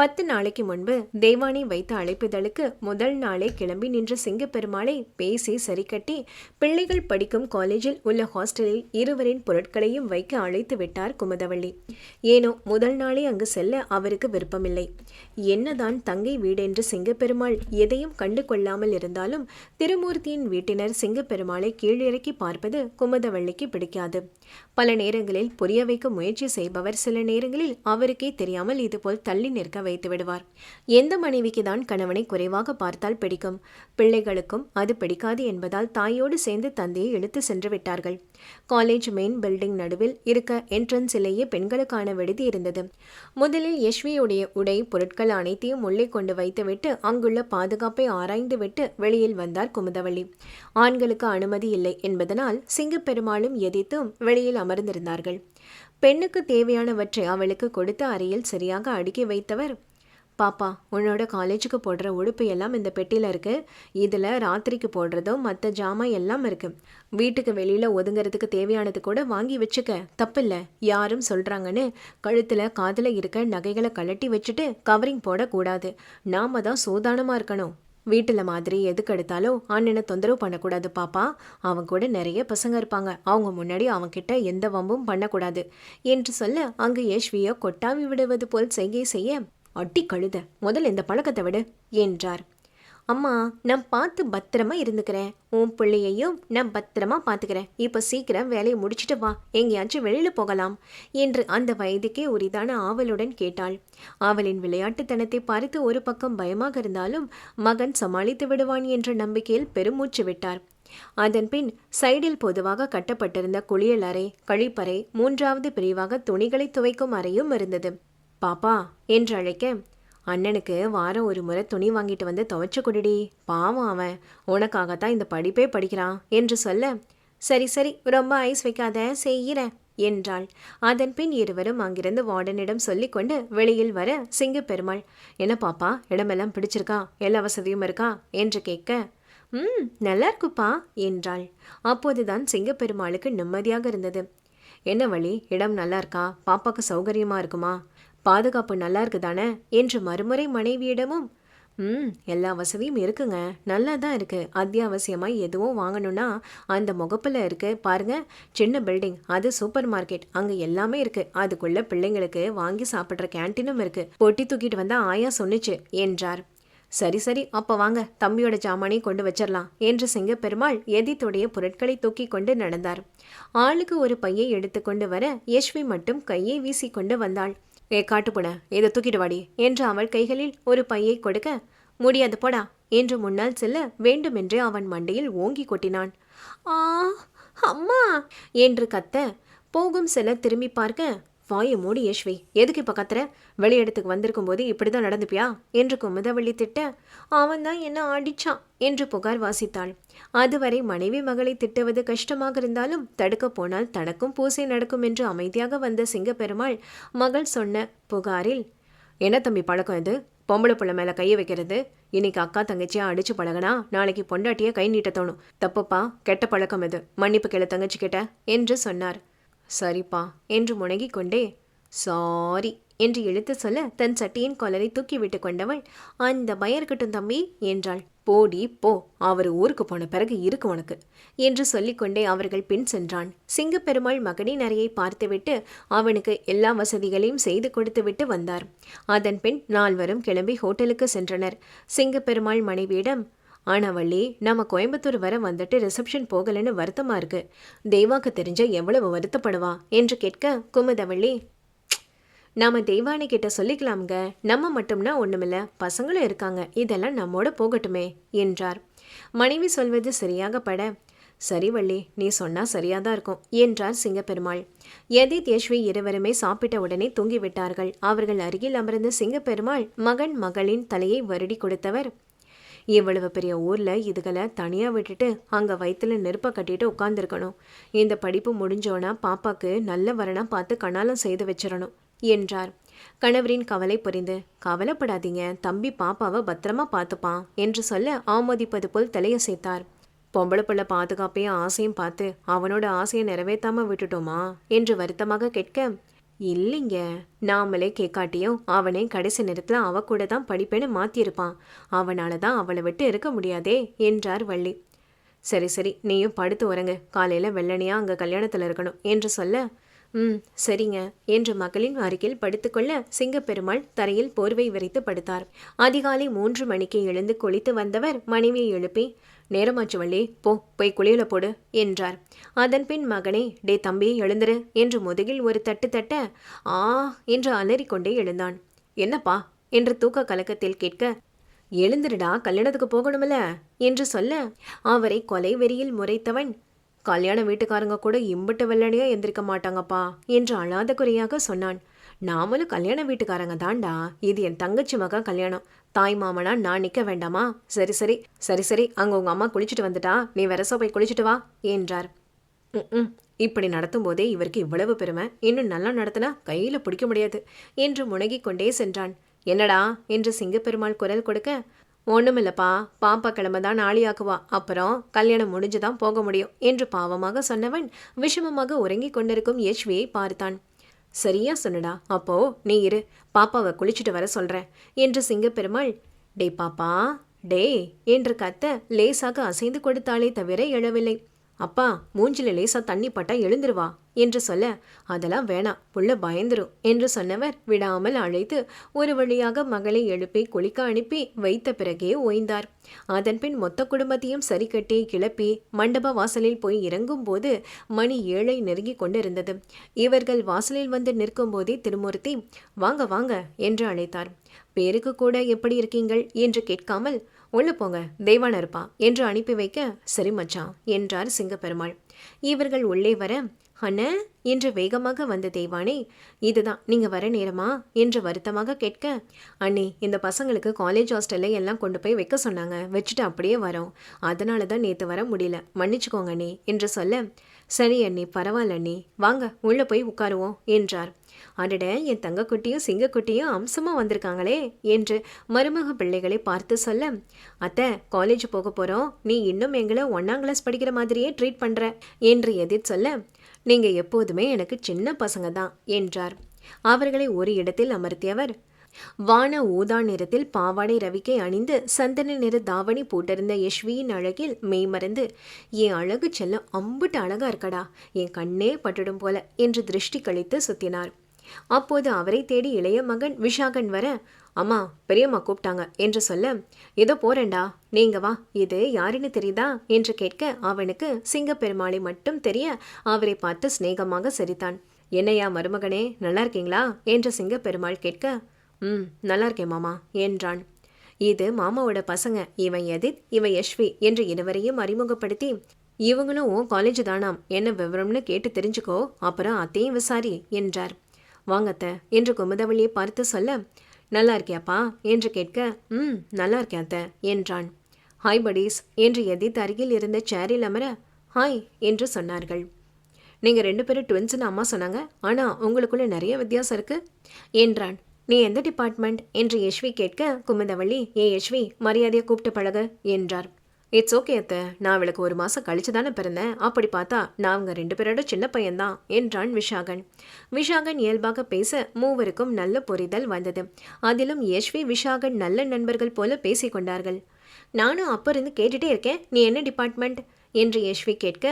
பத்து நாளைக்கு முன்பு தேவானி வைத்த அழைப்புதலுக்கு முதல் நாளே கிளம்பி நின்ற சிங்கப்பெருமாளை பேசி சரி கட்டி பிள்ளைகள் படிக்கும் காலேஜில் உள்ள ஹாஸ்டலில் இருவரின் பொருட்களையும் வைக்க அழைத்து விட்டார் குமுதவள்ளி. ஏனோ முதல் நாளே அங்கு செல்ல அவருக்கு விருப்பமில்லை. என்னதான் தங்கை வீடென்று சிங்கப்பெருமாள் எதையும் கண்டு கொள்ளாமல் இருந்தாலும் திருமூர்த்தியின் வீட்டினர் சிங்கப்பெருமாளை கீழிறக்கி பார்ப்பது குமுதவள்ளிக்கு பிடிக்காது. பல நேரங்களில் புரிய வைக்க முயற்சி செய்பவர் சில நேரங்களில் அவருக்கே தெரியாமல் இதுபோல் தள்ளி நிற்க வைத்து விடுவார். எந்த மனைவிக்கு தான் கணவனை குறைவாக பார்த்தால் பிடிக்கும்? பிள்ளைகளுக்கும் அது பிடிக்காது என்பதால் தாயோடு சேர்ந்து தந்தையை இழுத்து சென்று விட்டார்கள். காலேஜ் மெயின் பில்டிங் நடுவில் இருக்க என்ட்ரன்ஸிலேயே பெண்களுக்கான விடுதி இருந்தது. முதலில் யஷ்வியுடைய உடை பொருட்கள் அனைத்தையும் உள்ளே கொண்டு வைத்துவிட்டு அங்குள்ள பாதுகாப்பை ஆராய்ந்துவிட்டு வெளியில் வந்தார் குமுதவள்ளி ஆண்களுக்கு அனுமதி இல்லை என்பதனால் சிங்கப்பெருமாளும் எதித்தும் வெளியில் அமர்ந்திருந்தார்கள். பெண்ணுக்கு தேவையானவற்றை அவளுக்கு கொடுத்து அறையில் சரியாக அடுக்கி வைத்தவர் பாப்பா உன்னோட காலேஜுக்கு போடுற உடுப்பு எல்லாம் இந்த பெட்டியில் இருக்கு. இதில் ராத்திரிக்கு போடுறதும் மற்ற ஜாமான் எல்லாம் இருக்கு. வீட்டுக்கு வெளியில் ஒதுங்கிறதுக்கு தேவையானது கூட வாங்கி வச்சுக்க. தப்பில்லை. யாரும் சொல்கிறாங்கன்னு கழுத்தில் காதில் இருக்க நகைகளை கழட்டி வச்சுட்டு கவரிங் போடக்கூடாது. நாம தான் சூதானமாக இருக்கணும். வீட்டில் மாதிரி எதுக்கு எடுத்தாலும் அண்ணனை தொந்தரவு பண்ணக்கூடாது பாப்பா. அவன் கூட நிறைய பசங்க இருப்பாங்க. அவங்க முன்னாடி அவன்கிட்ட எந்த வம்பும் பண்ணக்கூடாது. என்று சொல்ல அங்கு யஷ்வியோ கொட்டாவி விடுவது போல் செய்ய செய்ய அட்டி கழுத முதல் இந்த பழக்கத்தை விடு என்றார். அம்மா நான் பார்த்து பத்திரமா இருந்துக்கிறேன். உன் பிள்ளையையும் நான் பத்திரமா பார்த்துக்கிறேன். இப்போ சீக்கிரம் வேலையை முடிச்சிட்டு வா. எங்கேயாச்சும் வெளியில் போகலாம் என்று அந்த வயதுக்கே உரிதான ஆவலுடன் கேட்டாள். அவளின் விளையாட்டுத்தனத்தை பார்த்து ஒரு பக்கம் பயமாக இருந்தாலும் மகன் சமாளித்து விடுவான் என்ற நம்பிக்கையில் பெருமூச்சு விட்டார். அதன்பின் சைடில் பொதுவாக கட்டப்பட்டிருந்த குளியல் அறை கழிப்பறை மூன்றாவது பிரிவாக துணிகளை துவைக்கும் அறையும் இருந்தது. பாப்பா என்று அழைக்க அண்ணனுக்கு வாரம் ஒரு முறை துணி வாங்கிட்டு வந்து துவைச்சு கொடுடி. பாவம் அவன். உனக்காகத்தான் இந்த படிப்பே படிக்கிறான் என்று சொல்ல சரி சரி ரொம்ப ஐஸ் வைக்காத செய்கிறேன் என்றாள். அதன் பின் இருவரும் அங்கிருந்து வார்டனிடம் சொல்லிக்கொண்டு வெளியில் வர சிங்கப்பெருமாள் என்ன பாப்பா இடமெல்லாம் பிடிச்சிருக்கா? எல்லா வசதியும் இருக்கா? என்று கேட்க ம் நல்லா இருக்குப்பா என்றாள். அப்போதுதான் சிங்கப்பெருமாளுக்கு நிம்மதியாக இருந்தது. என்ன வழி இடம் நல்லா இருக்கா? பாப்பாக்கு சௌகரியமா இருக்குமா? பாதுகாப்பு நல்லா இருக்கு தானே என்று மறுமுறை மனைவியிடமும் ம் எல்லா வசதியும் இருக்குங்க. நல்லா தான் இருக்குது அத்தியாவசியமாக எதுவும் வாங்கணும்னா அந்த முகப்பில் இருக்குது பாருங்க சின்ன பில்டிங். அது சூப்பர் மார்க்கெட். அங்கே எல்லாமே இருக்குது அதுக்குள்ளே பிள்ளைங்களுக்கு வாங்கி சாப்பிட்ற கேன்டீனும் இருக்குது பொட்டி தூக்கிட்டு வந்தால் ஆயா சொன்னுச்சு என்றார். சரி சரி. அப்போ வாங்க. தம்பியோட ஜாமானை கொண்டு வச்சிடலாம் என்று சிங்கப்பெருமாள் எதித்துடைய பொருட்களை தூக்கி கொண்டு நடந்தார். ஆளுக்கு ஒரு பையை எடுத்துக்கொண்டு வர யஷ்வி மட்டும் கையை வீசிக்கொண்டு வந்தாள். ஏ காட்டுப்பட இதை தூக்கிட்டு வாடி என்று அவள் கைகளில் ஒரு பையை கொடுக்க முடியாது போடா என்று முன்னால் செல்ல வேண்டுமென்றே அவன் மண்டையில் ஓங்கி கொட்டினான். ஆ அம்மா என்று கத்த போகும் செல்ல திரும்பி பார்க்க வாயை மூடி யஷ்வி. எதுக்கு இப்போ கத்துற? வெளியிடத்துக்கு வந்திருக்கும் போது இப்படி தான் நடந்துப்பியா? என்று குமுதவள்ளி திட்ட அவன் தான் என்ன ஆடிச்சான் என்று புகார் வாசித்தாள். அதுவரை மனைவி மகளை திட்டுவது கஷ்டமாக இருந்தாலும் தடுக்க போனால் தனக்கும் பூசை நடக்கும் என்று அமைதியாக வந்த சிங்கப்பெருமாள் மகள் சொன்ன புகாரில் என்ன தம்பி பழக்கம் இது? பொம்பளை பிள்ளை மேலே கையை வைக்கிறது. இன்னைக்கு அக்கா தங்கச்சியா அடிச்சு பழகனா நாளைக்கு பொண்டாட்டியை கை நீட்ட தோணும். தப்புப்பா கெட்ட பழக்கம் இது. மன்னிப்பு கேள தங்கச்சி கிட்ட என்று சொன்னார். சரிப்பா என்று முணங்கிக் கொண்டே சாரி என்று இழுத்து சொல்ல தன் சட்டியின் கொலரை தூக்கிவிட்டு கொண்டவள் அந்த பயம் இருக்கட்டும் தம்பி என்றாள். போடி போ அவர் ஊருக்கு போன பிறகு இருக்கு உனக்கு என்று சொல்லிக்கொண்டே அவர்கள் பின் சென்றான். சிங்கப்பெருமாள் மகனின் அறையை பார்த்துவிட்டு அவனுக்கு எல்லா வசதிகளையும் செய்து கொடுத்துவிட்டு வந்தார். அதன் பின் நால்வரும் கிளம்பி ஹோட்டலுக்கு சென்றனர். சிங்கப்பெருமாள் மனைவியிடம் ஆனாவள்ளி நம்ம கோயம்புத்தூர் வர வந்துட்டு ரிசப்ஷன் போகலன்னு வருத்தமாக இருக்கு. தெய்வாக்கு தெரிஞ்ச எவ்வளவு வருத்தப்படுவா? என்று கேட்க குமுதவள்ளி நாம தெய்வானி கிட்ட சொல்லிக்கலாம்ங்க. நம்ம மட்டும்னா ஒண்ணுமில்ல. பசங்களும் இருக்காங்க. இதெல்லாம் நம்மோட போகட்டுமே என்றார். மனைவி சொல்வது சரியாக பட சரி வள்ளி நீ சொன்னா சரியாதான் இருக்கும் என்றார் சிங்கப்பெருமாள். யதித் யஷ்வி இருவருமே சாப்பிட்ட உடனே தூங்கிவிட்டார்கள். அவர்கள் அருகில் அமர்ந்த சிங்கப்பெருமாள் மகன் மகளின் தலையை வருடி கொடுத்தவர் இவ்வளவு பெரிய ஊர்ல இதுகளை தனியாக விட்டுட்டு அங்கே வயித்துல நெருப்பை கட்டிட்டு உட்காந்துருக்கணும் இந்த படிப்பு முடிஞ்சோன்னா பாப்பாக்கு நல்ல வரனா பார்த்து கணாலம் செய்து வச்சிடணும் என்றார். கணவரின் கவலை புரிந்து கவலைப்படாதீங்க தம்பி பாப்பாவை பத்திரமா பார்த்துப்பான் என்று சொல்ல ஆமோதிப்பது போல் தலையசைத்தார். பொம்பளை பிள்ளை பாதுகாப்பையும் ஆசையும் பார்த்து அவனோட ஆசையை நிறைவேற்றாம விட்டுட்டோமா? என்று வருத்தமாக கேட்க இல்லைங்க. நாமளே கேட்காட்டியும் அவனே கடைசி நேரத்தில் அவ கூட தான் படிப்பேன்னு மாற்றியிருப்பான் அவனால தான் அவளை விட்டு இருக்க முடியாதே என்றார் வள்ளி. சரி சரி நீயும் படுத்து உறங்கு. காலையில் வெள்ளனையா அங்கே கல்யாணத்தில் இருக்கணும் என்று சொல்ல ம் சரிங்க என்று மகளின் அருகில் படுத்துக்கொள்ள சிங்கப்பெருமாள் தரையில் போர்வை விரித்து படுத்தார். அதிகாலை மூன்று மணிக்கு எழுந்து குளித்து வந்தவர் மனைவியை எழுப்பி நேரமாச்சு வள்ளி போ போய் குளியல போடு என்றார். அதன்பின் மகனே டே தம்பி எழுந்துரு என்று முதுகில் ஒரு தட்டு தட்ட ஆ என்று அலறிக்கொண்டே எழுந்தான். என்னப்பா? என்று தூக்க கலக்கத்தில் கேட்க எழுந்துருடா கல்யாணத்துக்கு போகணுமில்ல என்று சொல்ல அவரை கொலை வெறியில் முறைத்தவன் கல்யாண வீட்டுக்காரங்க கூட இம்பட்டு வெள்ளனையா எந்திரிக்க மாட்டாங்கப்பா என்று அழாத குறையாக சொன்னான். நாமளும் கல்யாண வீட்டுக்காரங்க தாண்டா இது என் தங்கச்சி மகன் கல்யாணம். தாய் மாமனா நான் நிற்க வேண்டாமா? சரி சரி. சரி சரி. அங்கே உங்கள் அம்மா குளிச்சுட்டு வந்துட்டா. நீ வெரசோ போய் குளிச்சுட்டு வா என்றார். ம் இப்படி நடத்தும் போதே இவருக்கு இவ்வளவு பெருமை. இன்னும் நல்லா நடத்தினா கையில் பிடிக்க முடியாது என்று முணகிக் கொண்டே சென்றான். என்னடா? என்று சிங்கப்பெருமாள் குரல் கொடுக்க ஒண்ணுமில்லப்பா. பாப்பா கிழமை தான் ஆளியாக்குவா. அப்புறம் கல்யாணம் முடிஞ்சுதான் போக முடியும் என்று பாவமாக சொன்னவன் விஷமமாக உறங்கிக் கொண்டிருக்கும் யஷ்வியை பார்த்தான். சரியா சொன்னடா. அப்போ நீ இரு. பாப்பாவை குளிச்சுட்டு வர சொல்கிறேன் என்று சிங்கப்பெருமாள் டே பாப்பா டே என்று கத்த லேசாக அசைந்து கொடுத்தாலே தவிர எழவில்லை. அப்பா மூஞ்சில லேசா தண்ணி பட்டா எழுந்துருவா என்று சொல்ல அதெல்லாம் வேணாம் புள்ள பயந்துரும் என்று சொன்னவர் விடாமல் அழைத்து ஒரு வழியாக மகளை எழுப்பி குளிக்க அனுப்பி வைத்த பிறகே ஓய்ந்தார். அதன்பின் மொத்த குடும்பத்தையும் சரி கட்டி கிளப்பி மண்டப வாசலில் போய் இறங்கும் போது மணி ஏழை நெருங்கி கொண்டிருந்தது. இவர்கள் வாசலில் வந்து நிற்கும் போதே திருமூர்த்தி வாங்க வாங்க என்று அழைத்தார். பேருக்கு கூட எப்படி இருக்கீங்கள்? என்று கேட்காமல் உள்ள போங்க தெய்வான் இருப்பா என்று அனுப்பி வைக்க சரி மச்சான் என்றார் சிங்கப்பெருமாள். இவர்கள் உள்ளே வர அண்ண என்று வேகமாக வந்த தெய்வானே இதுதான் நீங்க வர நேரமா என்று வருத்தமாக கேட்க அண்ணே இந்த பசங்களுக்கு காலேஜ் ஹாஸ்டல்ல எல்லாம் கொண்டு போய் வைக்க சொன்னாங்க வச்சுட்டு அப்படியே வரோம். அதனால தான் நேற்று வர முடியல மன்னிச்சுக்கோங்க அண்ணே என்று சொல்ல சரி அண்ணி பரவாயில்ல அண்ணி வாங்க உள்ள போய் உட்காருவோம் என்றார். அடட என் தங்கக்குட்டியும் சிங்கக்குட்டியும் அம்சமாக வந்திருக்காங்களே என்று மருமக பிள்ளைகளை பார்த்து சொல்ல அத்தை காலேஜ் போக போகிறோம் நீ இன்னும் எங்களை ஒன்னாம் கிளாஸ் படிக்கிற மாதிரியே ட்ரீட் பண்ணுற என்று எதிர் சொல்ல நீங்கள் எப்போதுமே எனக்கு சின்ன பசங்க தான் என்றார். அவர்களை ஒரு இடத்தில் அமர்த்தியவர் வான ஊதா நிறத்தில் பாவாடை ரவிக்கை அணிந்து சந்தன நிற தாவணி போட்டிருந்த யஷ்வியின் அழகில் மெய்மறந்து என் அழகு செல்ல அம்புட்டு அழகா இருக்கடா. என் கண்ணே பட்டுடும் போல என்று திருஷ்டி கழித்து சுத்தினார். அப்போது அவரை தேடி இளைய மகன் விஷாகன் வர அம்மா பெரியம்மா கூப்பிட்டாங்க என்று சொல்ல ஏதோ போறேன்டா நீங்க வா இது யாருன்னு தெரியுதா? என்று கேட்க அவனுக்கு சிங்கப்பெருமாளை மட்டும் தெரிய அவரை பார்த்து சிநேகமாக சிரித்தான். என்னையா மருமகனே நல்லா இருக்கீங்களா? என்று சிங்கப்பெருமாள் கேட்க ம் நல்லா இருக்கேன் மாமா என்றான். இது மாமாவோட பசங்க இவன் எதித் இவன் யஷ்வி என்று இருவரையும் அறிமுகப்படுத்தி இவங்களும் காலேஜ் தானாம் என்ன விவரம்னு கேட்டு தெரிஞ்சுக்கோ அப்புறம் அத்தையும் விசாரி என்றார். வாங்கத்த என்று குமுதவளியை பார்த்து சொல்ல நல்லா இருக்கியாப்பா என்று கேட்க ம் நல்லா இருக்கேன் அத்த என்றான். ஹாய் படிஸ் என்று எதித் அருகில் இருந்த சேரில் அமர ஹாய் என்று சொன்னார்கள். நீங்கள் ரெண்டு பேரும் ட்வின்ஸ்னு அம்மா சொன்னாங்க ஆனால் உங்களுக்குள்ளே நிறைய வித்தியாசம் இருக்கு என்றான். நீ எந்த டிபார்ட்மெண்ட் என்று யஷ்வி கேட்க குமுதவள்ளி ஏ யஷ்வி மரியாதையை கூப்பிட்டு பழக என்றார். இட்ஸ் ஓகே அத்த. நான் அவளுக்கு ஒரு மாதம் கழிச்சு தானே பிறந்தேன். அப்படி பார்த்தா நான் அவங்க ரெண்டு பேரோட சின்ன பையன்தான் என்றான் விஷாகன். விஷாகன் இயல்பாக பேச மூவருக்கும் நல்ல புரிதல் வந்தது. அதிலும் யஷ்வி விஷாகன் நல்ல நண்பர்கள் போல பேசிக்கொண்டார்கள் நானும் அப்போ இருந்து கேட்டுட்டே இருக்கேன். நீ என்ன டிபார்ட்மெண்ட் என்று யஷ்வி கேட்க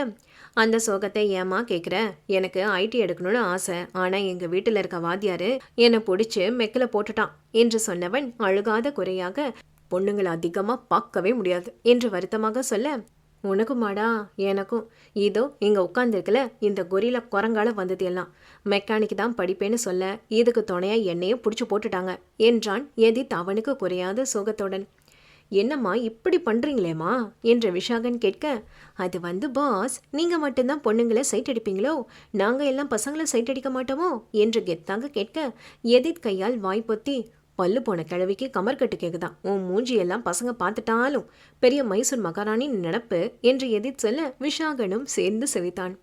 அந்த சோகத்தை ஏமா கேட்குற எனக்கு ஐடி எடுக்கணும்னு ஆசை. ஆனால் எங்கள் வீட்டில் இருக்க வாத்தியாரு என்னை பிடிச்சி மெக்கில் போட்டுட்டான் என்று சொன்னவன் அழுகாத குறையாக பொண்ணுங்களை அதிகமாக பார்க்கவே முடியாது என்று வருத்தமாக சொல்ல உனக்குமாடா எனக்கும். இதோ இங்கே உட்காந்துருக்கல இந்த கொரில குரங்கால வந்தது எல்லாம் மெக்கானிக் தான் படிப்பேன்னு சொல்ல இதுக்கு துணையாக என்னையும் பிடிச்சி போட்டுட்டாங்க என்றான் எதித் அவனுக்கு குறையாத சோகத்துடன். என்னம்மா இப்படி பண்ணுறீங்களேம்மா என்று விஷாகன் கேட்க அது வந்து பாஸ் நீங்கள் மட்டும்தான் பொண்ணுங்களை சைட் அடிப்பீங்களோ? நாங்கள் எல்லாம் பசங்களை சைட் அடிக்க மாட்டோமோ? என்று கெத்தாக கேட்க எதித் கையால் வாய் பொத்தி பல்லு போன கிழவிக்கு கமர்கட்டு கேக்குதான். உன் மூஞ்சியெல்லாம் பசங்க பார்த்துட்டாலும் பெரிய மைசூர் மகாராணி நினப்பு என்று எதிர் சொல்ல விஷாகனும் சேர்ந்து செவித்தான்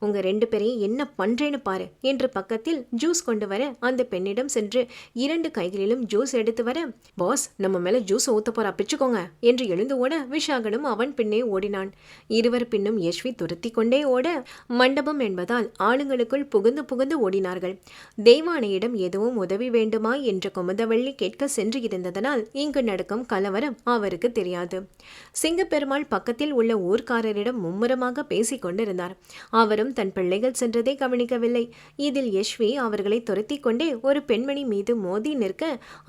உங்க ரெண்டு பேரையும் என்ன பண்றேன்னு பாரு என்று பக்கத்தில் ஜூஸ் கொண்டு வர அந்த பெண்ணிடம் சென்று இரண்டு கைகளிலும் ஜூஸ் எடுத்து வர பாஸ் நம்ம மேல ஜூஸ் ஊத்த போறா பிச்சுக்கோங்க என்று எழுந்து ஓட விஷாகனும் அவன் பின்னே ஓடினான். இருவர் பின்னும் யஷ்வி துரத்தி கொண்டே ஓட மண்டபம் என்பதால் ஆளுங்களுக்குள் புகுந்து புகுந்து ஓடினார்கள். தெய்வானையிடம் எதுவும் உதவி வேண்டுமா என்று குமுதவள்ளி கேட்க சென்று இருந்ததனால் இங்கு நடக்கும் கலவரம் அவருக்கு தெரியாது. சிங்கப்பெருமாள் பக்கத்தில் உள்ள ஊர்க்காரரிடம் மும்முரமாக பேசிக் கொண்டிருந்தார். அவரும் தன் பிள்ளைகள் சென்றதை கவனிக்கவில்லை. இதில் யஷ்வி அவர்களை துரத்தி கொண்டே ஒரு பெண்மணி மீது மோதி நிற்க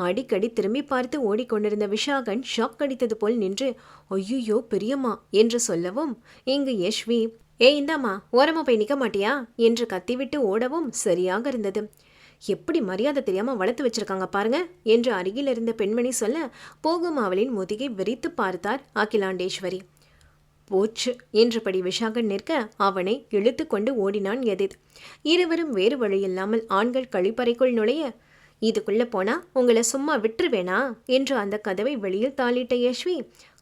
அடிக்கடி திரும்பி பார்த்து ஓடிக்கொண்டிருந்த விஷாகன் ஷாக் அடித்தது போல் நின்று ஐயோ பெரியம்மா என்று சொல்லவும் இங்கு யஷ்வி ஏ இந்தாம்மா ஓரமா போய் நிக்க மாட்டியா? என்று கத்திவிட்டு ஓடவும் சரியாக இருந்தது. எப்படி மரியாதை தெரியாம வளர்த்து வச்சிருக்காங்க பாருங்க என்று அருகில் இருந்த பெண்மணி சொல்ல போகும் அவளின் முதுகை விரித்து பார்த்தார் அகிலாண்டேஸ்வரி. போச்சு. என்றபடி விஷாகன் நிற்க அவனை இழுத்து கொண்டு ஓடினான் எதித் இருவரும் வேறு வழியில்லாமல் ஆண்கள் கழிப்பறைக்குள் நுழைய இதுக்குள்ளே போனா உங்களை சும்மா விட்டுருவேனா? என்று அந்த கதவை வெளியில் தாளிட்ட யஷ்வி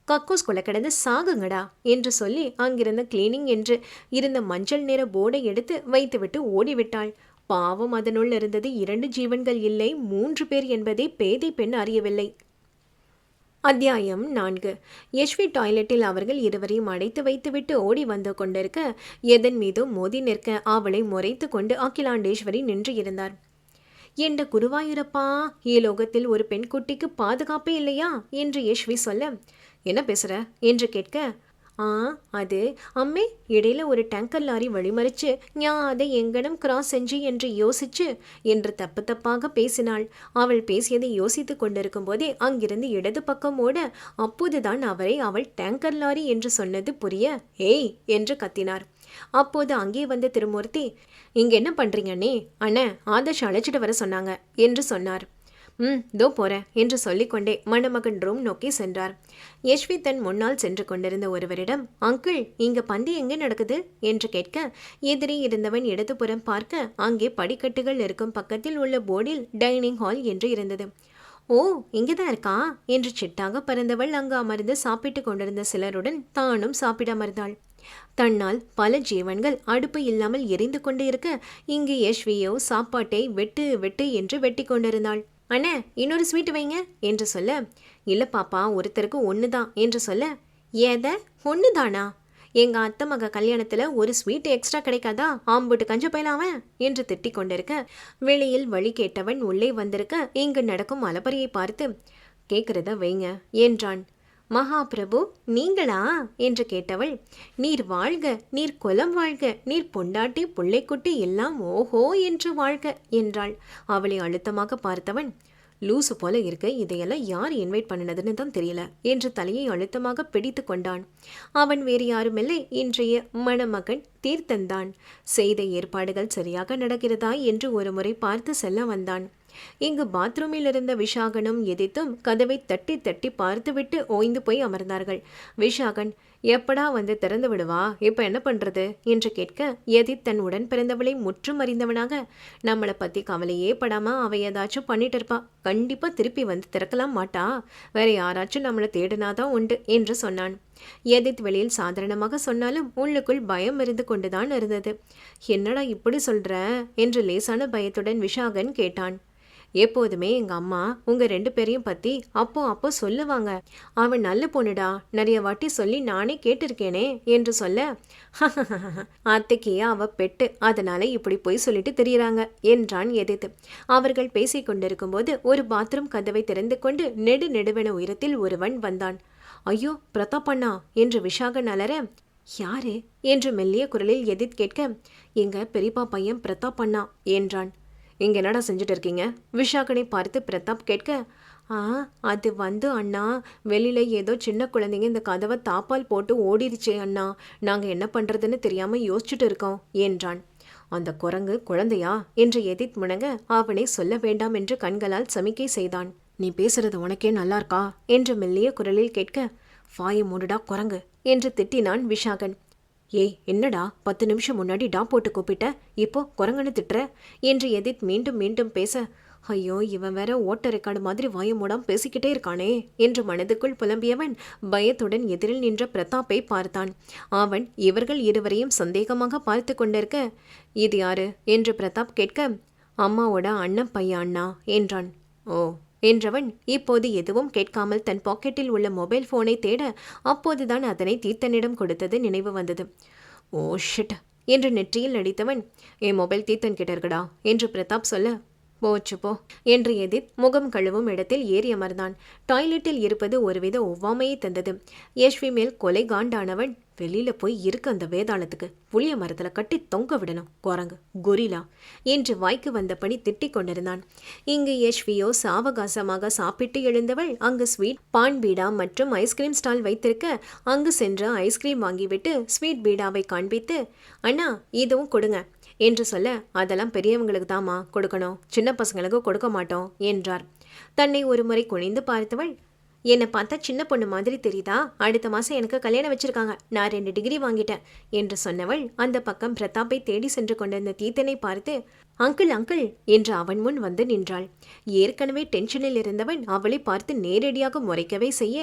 கக்கூஸ் கொள்ள கிடந்து சாகுங்கடா என்று சொல்லி அங்கிருந்த கிளீனிங் என்று இருந்த மஞ்சள் நிற போர்டை எடுத்து வைத்துவிட்டு ஓடிவிட்டாள். பாவம் அதனுள் இருந்தது இரண்டு ஜீவன்கள் இல்லை மூன்று பேர் என்பதை பேதை பெண் அறியவில்லை. அத்தியாயம் நான்கு. யஷ்வி டாய்லெட்டில் அவர்கள் இருவரையும் அடைத்து வைத்துவிட்டு ஓடி வந்து கொண்டிருக்க எதன் மீதும் மோதி நிற்க அவளை முறைத்து கொண்டு அகிலாண்டேஸ்வரி நின்று இருந்தார். என்ற குருவாயூரப்பா ஈலோகத்தில் ஒரு பெண் குட்டிக்கு பாதுகாப்பே இல்லையா? என்று யஷ்வி சொல்ல என்ன பேசுற? என்று கேட்க ஆ அது. அம்மே இடையில ஒரு டேங்கர் லாரி வழிமறிச்சு ஞா அதை எங்கனம் கிராஸ் செஞ்சு என்று யோசிச்சு என்று தப்பு தப்பாக பேசினாள். அவள் பேசியதை யோசித்து கொண்டிருக்கும் போதே அங்கிருந்து இடது பக்கம் ஓட அப்போதுதான் அவரை அவள் டேங்கர் லாரி என்று சொன்னது புரிய ஏய் என்று கத்தினார். அப்போது அங்கே வந்த திருமூர்த்தி இங்க என்ன பண்றீங்கண்ணே அண்ணே ஆதர்ஷ் அழைச்சிட்டு வர சொன்னாங்க என்று சொன்னார். ம் தோ போகிறேன் என்று சொல்லிக்கொண்டே மணமகன் ரூம் நோக்கி சென்றார். யஷ்வி தன் முன்னால் சென்று கொண்டிருந்த ஒருவரிடம் அங்கிள் இங்கே பந்தி எங்கே நடக்குது? என்று கேட்க எதிரே இருந்தவன் இடதுபுறம் பார்க்க அங்கே படிக்கட்டுகள் இருக்கும் பக்கத்தில் உள்ள போர்டில் டைனிங் ஹால் என்று இருந்தது. ஓ இங்கேதான் இருக்கா? என்று சிட்டாக பறந்தவள் அங்கு அமர்ந்து சாப்பிட்டு கொண்டிருந்த சிலருடன் தானும் சாப்பிட அமர்ந்தாள். தன்னால் பல ஜீவன்கள் அடுப்பு இல்லாமல் எரிந்து கொண்டு இருக்க இங்கு யஷ்வியோ சாப்பாட்டை வெட்டு வெட்டு என்று வெட்டி கொண்டிருந்தாள். அண்ணே இன்னொரு ஸ்வீட் வைங்க என்று சொல்ல இல்லை பாப்பா ஒருத்தருக்கு ஒன்று தான் என்று சொல்ல ஏத ஒன்று தானா எங்கள் அத்தை மக கல்யாணத்தில் ஒரு ஸ்வீட் எக்ஸ்ட்ரா கிடைக்காதா? ஆம்புட்டு கஞ்ச போயிலாவன் என்று திட்டி கொண்டிருக்க வெளியில் வழி கேட்டவன் உள்ளே வந்திருக்க இங்கு நடக்கும் அலப்பறையை பார்த்து கேட்குறத வைங்க என்றான். மகாபிரபு நீங்களா? என்று கேட்டவள் நீர் வாழ்க நீர் குலம் வாழ்க நீர் பொண்டாட்டி புள்ளைக்குட்டி எல்லாம் ஓஹோ என்று வாழ்க என்றாள். அவளை அழுத்தமாக பார்த்தவன் லூசு போல இருக்க இதையெல்லாம் யார் இன்வைட் பண்ணினதுன்னு தான் தெரியல என்று தலையை அழுத்தமாக பிடித்து கொண்டான். அவன் வேறு யாருமில்லை இன்றைய மணமகன் தீர்த்தந்தான். செய்த ஏற்பாடுகள் சரியாக நடக்கிறதா என்று ஒரு முறை பார்த்து செல்ல வந்தான். இங்கு பாத்ரூமில் இருந்த விஷாகனும் எதிர்த்தும் கதவை தட்டி தட்டி பார்த்துவிட்டு ஓய்ந்து போய் அமர்ந்தார்கள். விஷாகன் எப்படா வந்து திறந்து விடுவா? இப்ப என்ன பண்றது? என்று கேட்க எதித் தன் உடன் பிறந்தவளை முற்றும் அறிந்தவனாக. நம்மளை பத்தி கவலையே படாம அவ ஏதாச்சும் பண்ணிட்டு இருப்பா. கண்டிப்பா திருப்பி வந்து திறக்கலாம் மாட்டா. வேற யாராச்சும் நம்மளை தேடினாதான் உண்டு என்று சொன்னான். எதித் வெளியில் சாதாரணமாக சொன்னாலும் உள்ளுக்குள் பயம் இருந்து கொண்டுதான் இருந்தது. என்னடா இப்படி சொல்ற? என்று லேசான பயத்துடன் விஷாகன் கேட்டான். எப்போதுமே எங்க அம்மா உங்க ரெண்டு பேரையும் பத்தி அப்போ அப்போ சொல்லுவாங்க. அவன் நல்ல பொண்ணுடா. நிறைய வாட்டி சொல்லி நானே கேட்டிருக்கேனே என்று சொல்ல அத்தைக்கே அவ பெட்டு? அதனால இப்படி போய் சொல்லிட்டு தெரியுறாங்க என்றான் எதிர்த்து. அவர்கள் பேசிக் கொண்டிருக்கும் போது ஒரு பாத்ரூம் கதவை திறந்து கொண்டு நெடு நெடுவென உயரத்தில் ஒருவன் வந்தான். ஐயோ பிரதாப் அண்ணா என்று விஷாகன் அலற யாரு? என்று மெல்லிய குரலில் எதிர்த் கேட்க எங்க பெரியப்பா பையன் பிரதாப் அண்ணா என்றான். இங்கே என்னடா செஞ்சுட்டு இருக்கீங்க? விஷாகனை பார்த்து பிரதாப் கேட்க ஆ அது வந்து அண்ணா வெளியில் ஏதோ சின்ன குழந்தைங்க இந்த கதவை தாப்பால் போட்டு ஓடிடுச்சே அண்ணா. நாங்கள் என்ன பண்ணுறதுன்னு தெரியாமல் யோசிச்சுட்டு இருக்கோம் என்றான். அந்த குரங்கு குழந்தையா? என்று எதித் முணங்க அவனை சொல்ல வேண்டாம் என்று கண்களால் சமிக்கை செய்தான். நீ பேசுறது உனக்கே நல்லா இருக்கா? என்று மெல்லிய குரலில் கேட்க வாயை மூடுடா குரங்கு என்று திட்டினான் விஷாகன். ஏய் என்னடா பத்து நிமிஷம் முன்னாடி டா போட்டு கூப்பிட்ட இப்போ குரங்கன்னு திட்டுற? என்று எதித் மீண்டும் மீண்டும் பேச ஐயோ இவன் வேற ஓட்ட ரெக்கார்டு மாதிரி வாய மூடாம பேசிக்கிட்டே இருக்கானே என்று மனதுக்குள் புலம்பியவன் பயத்துடன் எதிரில் நின்ற பிரதாப்பை பார்த்தான். அவன் இவர்கள் இருவரையும் சந்தேகமாக பார்த்து கொண்டிருக்க இது யாரு? என்று பிரதாப் கேட்க அம்மாவோட அண்ணன் பையன் அண்ணா என்றான். ஓ என்றவன் இப்போது எதுவும் கேட்காமல் தன் பாக்கெட்டில் உள்ள மொபைல் போனை தேட அப்போதுதான் அதனை தீர்த்தனிடம் கொடுத்தது நினைவு வந்தது. ஓ ஷிட் என்று நெற்றியில் அடித்தவன் என் மொபைல் தீர்த்தன் கிட்ட இருக்கடா என்று பிரதாப் சொல்ல போச்சு போ என்று எதிர் முகம் கழுவும் இடத்தில் ஏறி அமர்ந்தான். டாய்லெட்டில் இருப்பது ஒருவித ஒவ்வாமையை தந்தது. யஷ்வி மேல் கொலை காண்டானவன் வெளியில போய் இருக்கு அந்த வேதாளத்துக்கு. புளிய மரத்துல கட்டி தொங்க விடணும் குரங்கு. கொரிலா. என்று வாய்க்கு வந்தபடி திட்டிக் கொண்டிருந்தான். இங்கு யஷ்வியோ சாவகாசமாக சாப்பிட்டு எழுந்தவள் அங்கு ஸ்வீட் பான் பீடா மற்றும் ஐஸ்கிரீம் ஸ்டால் வைத்திருக்க அங்கு சென்று ஐஸ்கிரீம் வாங்கிவிட்டு ஸ்வீட் பீடாவை காண்பித்து அண்ணா இதுவும் கொடுங்க. என்று சொல்ல அதெல்லாம் பெரியவங்களுக்கு தாமா கொடுக்கணும். சின்ன பசங்களுக்கு கொடுக்க மாட்டோம் என்றார். தன்னை ஒரு முறை குனிந்து பார்த்தவள் என்னை பார்த்தா சின்ன பொண்ணு மாதிரி தெரியுதா? அடுத்த மாதம் எனக்கு கல்யாணம் வச்சிருக்காங்க. நான் ரெண்டு டிகிரி வாங்கிட்டேன் என்று சொன்னவள் அந்த பக்கம் பிரதாப்பை தேடி சென்று கொண்டிருந்த தீத்தனை பார்த்து அங்கிள் அங்கிள் என்று அவன் முன் வந்து நின்றாள். ஏற்கனவே டென்ஷனில் இருந்தவன் அவளை பார்த்து நேரடியாக முறைக்கவே செய்ய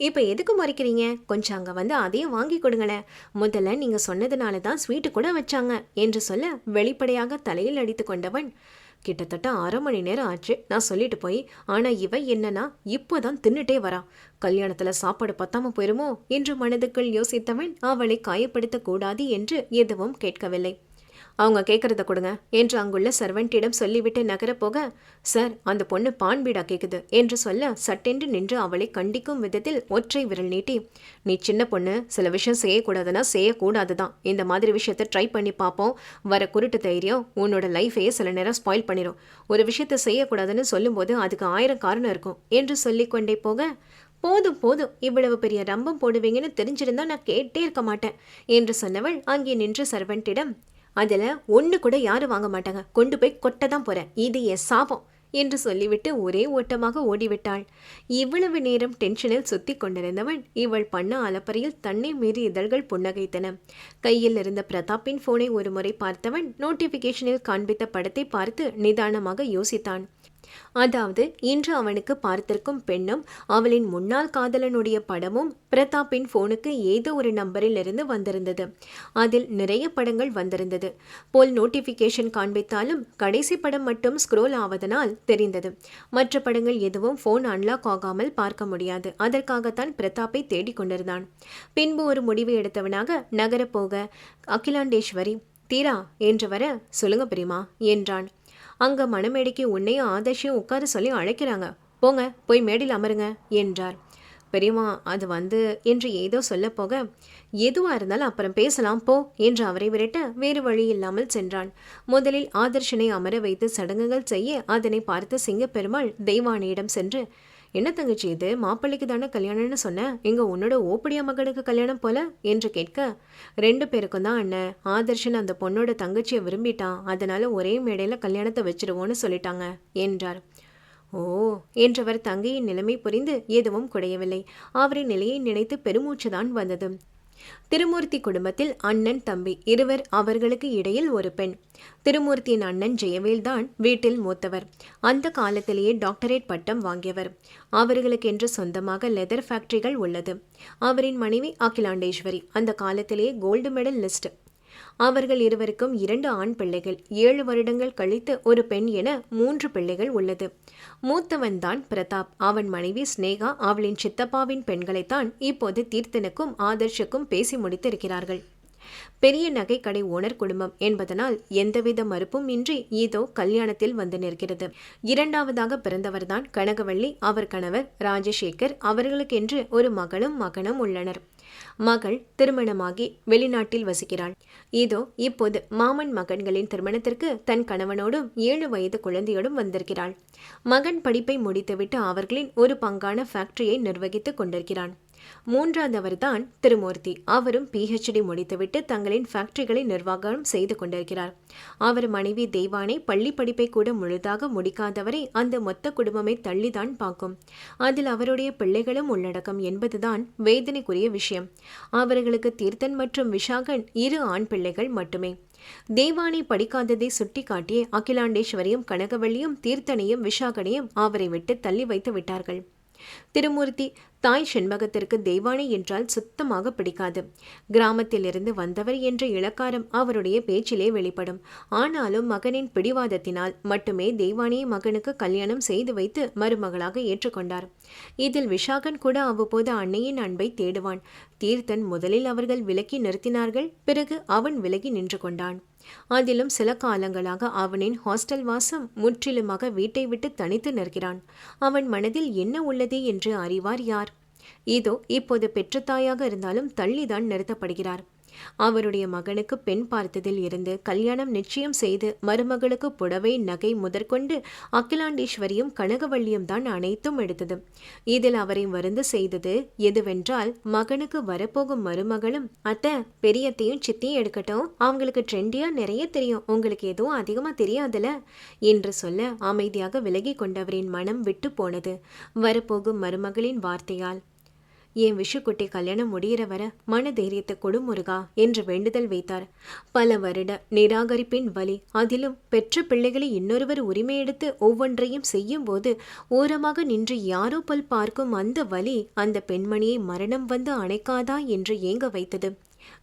இப்போ எதுக்கு மறைக்கிறீங்க? கொஞ்சம் அங்கே வந்து அதையும் வாங்கி கொடுங்களேன். முதல்ல நீங்கள் சொன்னதுனால தான் ஸ்வீட்டு கூட வச்சாங்க என்று சொல்ல வெளிப்படையாக தலையில் அடித்து கொண்டவன் கிட்டத்தட்ட அரை மணி நேரம் ஆச்சு. நான் சொல்லிட்டு போய் ஆனால் இவ என்னன்னா இப்போதான் தின்னுட்டே வரா. கல்யாணத்தில் சாப்பாடு பத்தாம போயிருமோ? என்று மனதுக்குள் யோசித்தவன் அவளை காயப்படுத்தக்கூடாது என்று எதுவும் கேட்கவில்லை. அவங்க கேட்குறத கொடுங்க என்று அங்குள்ள சர்வெண்டிடம் சொல்லிவிட்டு நகரப் போக சார் அந்த பொண்ணு பான் பீடா கேட்குது என்று சொல்ல சட்டென்று நின்று அவளை கண்டிக்கும் விதத்தில் ஒற்றை விரல் நீட்டி நீ சின்ன பொண்ணு சில விஷயம் செய்யக்கூடாதுன்னா செய்யக்கூடாது தான் இந்த மாதிரி விஷயத்த ட்ரை பண்ணி பார்ப்போம் வர குருட்டு தைரியம் உன்னோட லைஃபையே சில நேரம் ஸ்பாயில் பண்ணிடும் ஒரு விஷயத்த செய்யக்கூடாதுன்னு சொல்லும்போது அதுக்கு ஆயிரம் காரணம் இருக்கும் என்று சொல்லிக்கொண்டே போக போதும் போதும். இவ்வளவு பெரிய ரம்பம் போடுவீங்கன்னு தெரிஞ்சிருந்தா நான் கேட்டே இருக்க மாட்டேன் என்று சொன்னவள் அங்கே நின்று சர்வெண்டிடம் அதில் ஒன்று கூட யாரும் வாங்க மாட்டாங்க. கொண்டு போய் கொட்ட தான் போகிறேன் இது என் சாபம் என்று சொல்லிவிட்டு ஒரே ஓட்டமாக ஓடிவிட்டாள். இவ்வளவு நேரம் டென்ஷனில் சுத்தி கொண்டிருந்தவன் இவள் பண்ண அலப்பறையில் தன்னை மீறி இதழ்கள் புன்னகைத்தன. கையில் இருந்த பிரதாப்பின் போனை ஒரு முறை பார்த்தவன் நோட்டிபிகேஷனில் காண்பித்த படத்தை பார்த்து நிதானமாக யோசித்தான். அதாவது இன்று அவனுக்கு பார்த்திருக்கும் பெண்ணும் அவளின் முன்னாள் காதலனுடைய படமும் பிரதாப்பின் போனுக்கு ஏதோ ஒரு நம்பரில் இருந்து வந்திருந்தது. அதில் நிறைய படங்கள் வந்திருந்தது. போல் நோட்டிபிகேஷன் காண்பித்தாலும் கடைசி படம் மட்டும் ஸ்க்ரோல் ஆவதனால் தெரிந்தது. மற்ற படங்கள் எதுவும் போன் அன்லாக் ஆகாமல் பார்க்க முடியாது. அதற்காகத்தான் பிரதாப்பை தேடிக்கொண்டிருந்தான் பின்பு ஒரு முடிவு எடுத்தவனாக நகரப்போக அகிலாண்டேஸ்வரி தீரா என்று வர சொல்லுங்க பிரிமா என்றான். அங்க மணமேடைக்கு உன்னையும் ஆதர்ஷையும் உட்கார சொல்லி அழைக்கிறாங்க. போங்க போய் மேடையில் அமருங்க என்றார். பெரியம்மா அது வந்து என்று ஏதோ சொல்ல போக எதுவாக இருந்தாலும் அப்புறம் பேசலாம் போ என்று அவரை விரட்ட வேறு வழி இல்லாமல் சென்றான். முதலில் ஆதர்ஷனை அமர வைத்து சடங்குகள் செய்ய அதனை பார்த்து சிங்கப்பெருமாள் தெய்வானியிடம் சென்று என்ன தங்கச்சி இது? மாப்பிள்ளைக்கு தானே கல்யாணம்னு சொன்னேன் எங்க உன்னோட ஓப்படியா மகனுக்கு கல்யாணம் போல? என்று கேட்க ரெண்டு பேருக்கும் தான் அண்ணன். ஆதர்ஷன் அந்த பொண்ணோட தங்கச்சியை விரும்பிட்டான். அதனால ஒரே மேடையில் கல்யாணத்தை வச்சிருவோன்னு சொல்லிட்டாங்க என்றார். ஓ என்றவர் தங்கையின் நிலைமை புரிந்து எதுவும் குடையவில்லை அவரின் நிலையை நினைத்து பெருமூச்சுதான் வந்தது. திருமூர்த்தி குடும்பத்தில் அண்ணன் தம்பி இருவர் அவர்களுக்கு இடையில் ஒரு பெண். திருமூர்த்தியின் அண்ணன் ஜெயவேல்தான் வீட்டில் மூத்தவர். அந்த காலத்திலேயே டாக்டரேட் பட்டம் வாங்கியவர். அவர்களுக்கென்று சொந்தமாக லெதர் ஃபேக்டரிகள் உள்ளது. அவரின் மனைவி அகிலாண்டேஸ்வரி. அந்த காலத்திலேயே கோல்டு மெடல் லிஸ்ட் அவர்கள் இருவருக்கும் இரண்டு ஆண் பிள்ளைகள் ஏழு வருடங்கள் கழித்து ஒரு பெண் என மூன்று பிள்ளைகள் உள்ளது. மூத்தவன் தான் பிரதாப். அவன் மனைவி ஸ்னேகா அவளின் சித்தப்பாவின் பெண்களைத்தான் இப்போது தீர்த்தனுக்கும் ஆதர்ஷுக்கும் பேசி முடித்திருக்கிறார்கள். பெரிய நகைக்கடை ஓனர் குடும்பம் என்பதனால் எந்தவித மறுப்பும் இன்றி இதோ கல்யாணத்தில் வந்து நிற்கிறது. இரண்டாவதாக பிறந்தவர்தான் கனகவள்ளி. அவர் கணவர் ராஜசேகர். அவர்களுக்கென்று ஒரு மகளும் மகனும் உள்ளனர். மகள் திருமணமாகி வெளிநாட்டில் வசிக்கிறாள். இதோ இப்போது மாமன் மகன்களின் திருமணத்திற்கு தன் கணவனோடும் ஏழு வயது குழந்தையோடும் வந்திருக்கிறாள். மகன் படிப்பை முடித்துவிட்டு அவர்களின் ஒரு பங்கான ஃபேக்டரியை நிர்வகித்துக் கொண்டிருக்கிறான். மூன்றாவதவர் தான் திருமூர்த்தி. அவரும் பிஹெச்டி முடித்துவிட்டு தங்களின் ஃபேக்டரிகளை நிர்வாகம் செய்து கொண்டிருக்கிறார். அவர் மனைவி தெய்வானை பள்ளி படிப்பை கூட முழுதாக முடிக்காதவரை அந்த மொத்த குடும்பமே தள்ளிதான் பார்க்கும். அதில் அவருடைய பிள்ளைகளும் உள்ளடக்கம் என்பதுதான் வேதனைக்குரிய விஷயம். அவர்களுக்கு தீர்த்தன் மற்றும் விஷாகன் இரு ஆண் பிள்ளைகள் மட்டுமே. தேவானை படிக்காததை சுட்டிக்காட்டிய அகிலாண்டேஸ்வரியும் கனகவள்ளியும் தீர்த்தனையும் விஷாகனையும் அவரை விட்டு தள்ளி வைத்து விட்டார்கள். திருமூர்த்தி தாய் செண்பகத்திற்கு தெய்வானை என்றால் சுத்தமாக பிடிக்காது. கிராமத்திலிருந்து வந்தவர் என்ற இலக்காரம் அவருடைய பேச்சிலே வெளிப்படும். ஆனாலும் மகனின் பிடிவாதத்தினால் மட்டுமே தெய்வானியை மகனுக்கு கல்யாணம் செய்து வைத்து மருமகளாக ஏற்றுக்கொண்டார். இதில் விஷாகன் கூட அவ்வப்போது அன்னையின் அன்பை தேடுவான். தீர்த்தன் முதலில் அவர்கள் விலக்கி நிறுத்தினார்கள். பிறகு அவன் விலகி நின்று கொண்டான். அதிலும் சில காலங்களாக அவனின் ஹாஸ்டல் வாசம் முற்றிலுமாக வீட்டை விட்டு தனித்து நிற்கிறான். அவன் மனதில் என்ன உள்ளது என்று அறிவார் யார்? இதோ இப்போது பெற்றத்தாயாக இருந்தாலும் தள்ளிதான் நிறுத்தப்படுகிறார். அவருடைய மகனுக்கு பெண் பார்த்ததில் இருந்து கல்யாணம் நிச்சயம் செய்து மருமகளுக்கு புடவை நகை முதற்கொண்டு அகிலாண்டேஸ்வரியும் கனகவள்ளியும் தான் அனைத்தும் எடுத்தது. இதில் அவரை வருந்து செய்தது எதுவென்றால் மகனுக்கு வரப்போகும் மருமகளும் அத்த பெரியத்தையும் சித்தியும் எடுக்கட்டும். அவங்களுக்கு ட்ரெண்டியா நிறைய தெரியும். உங்களுக்கு எதுவும் அதிகமா தெரியாதுல? என்று சொல்ல அமைதியாக விலகி கொண்டவரின் மனம் விட்டு போனது. வரப்போகும் மருமகளின் வார்த்தையால் என் விஷுக்குட்டி கல்யாணம் முடிகிற வர மன தைரியத்தை கொடுமுருகா என்று வேண்டுதல் வைத்தார். பல வருட நிராகரிப்பின் வலி அதிலும் பெற்ற பிள்ளைகளை இன்னொருவர் உரிமை எடுத்து ஒவ்வொன்றையும் செய்யும் போது ஓரமாக நின்று யாரோ பல் பார்க்கும் அந்த வலி அந்த பெண்மணியை மரணம் வந்து அணைக்காதா என்று ஏங்க வைத்தது.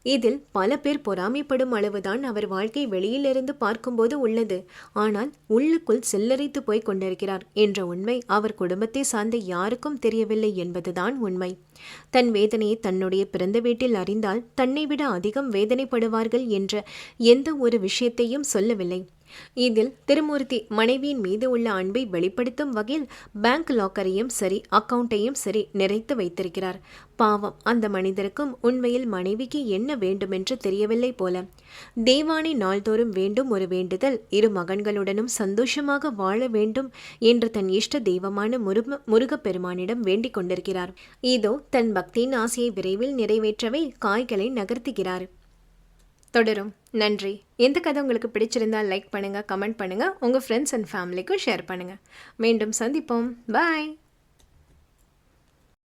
இதில் பல பேர் பொறாமைப்படும் அளவுதான் அவர் வாழ்க்கை வெளியிலிருந்து பார்க்கும்போது உள்ளது. ஆனால் உள்ளுக்குள் செல்லரித்து போய் கொண்டிருக்கிறார் என்ற உண்மை அவர் குடும்பத்தை சார்ந்த யாருக்கும் தெரியவில்லை என்பதுதான் உண்மை. தன் வேதனையை தன்னுடைய பிறந்த வீட்டில் அறிந்தால் தன்னை விட அதிகம் வேதனைப்படுவார்கள் என்ற எந்த ஒரு விஷயத்தையும் சொல்லவில்லை. இதில் திருமூர்த்தி மனைவியின் மீது உள்ள அன்பை வெளிப்படுத்தும் வகையில் பேங்க் லாக்கரையும் சரி அக்கவுண்ட்டையும் சரி நிறைத்து வைத்திருக்கிறார். பாவம் அந்த மனிதருக்கும் உண்மையில் மனைவிக்கு என்ன வேண்டுமென்று தெரியவில்லை போல. தேவானை நாள்தோறும் வேண்டும் ஒரு வேண்டுதல் இரு மகன்களுடனும் சந்தோஷமாக வாழ வேண்டும் என்று தன் இஷ்ட தெய்வமான முருக முருகப்பெருமானிடம் வேண்டிக் கொண்டிருக்கிறார். இதோ தன் பக்தியின் ஆசையை விரைவில் நிறைவேற்றவே காய்களை நகர்த்துகிறார். தொடரும். நன்றி. எந்த கதை உங்களுக்கு பிடிச்சிருந்தால் லைக் பண்ணுங்கள் கமெண்ட் பண்ணுங்கள் உங்கள் ஃப்ரெண்ட்ஸ் அண்ட் ஃபேமிலிக்கும் ஷேர் பண்ணுங்கள் மீண்டும் சந்திப்போம். பாய்